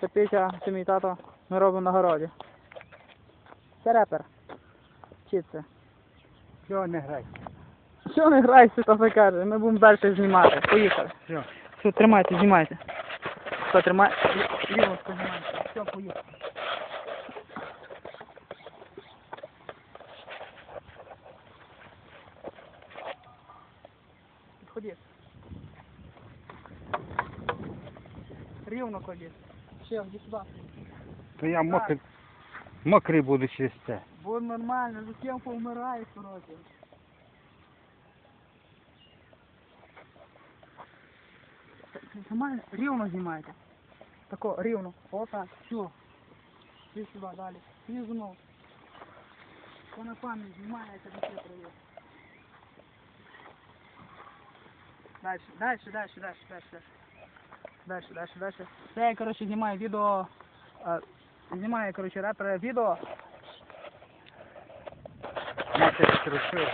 Це Петя, це мій тато. Ми робимо на городі. Це репер. Чи це? Все, не грай. Що не грайся, то це каже. Ми будемо далі знімати. Поїхали. Все. Все, тримайте, знімайте. Хто тримає? Рівночку знімайте. Все, поїхали. Підходи. Рівно клади. Ще, іди сюди. То я мокрий, мокрий буду через це. Бо нормально, затем повмирає, коротше. Знімай, рівно знімайте. Тако, рівно. Отак, все. Іди сюди, далі. Іди знову. По на пам'ять до тебе привіт. Дальше, дальше, дальше, дальше, дальше. Дальше, дальше, дальше. Це я, коротше, знімаю відео. е, Знімаю, коротше, репер відео. Я тебе розчую.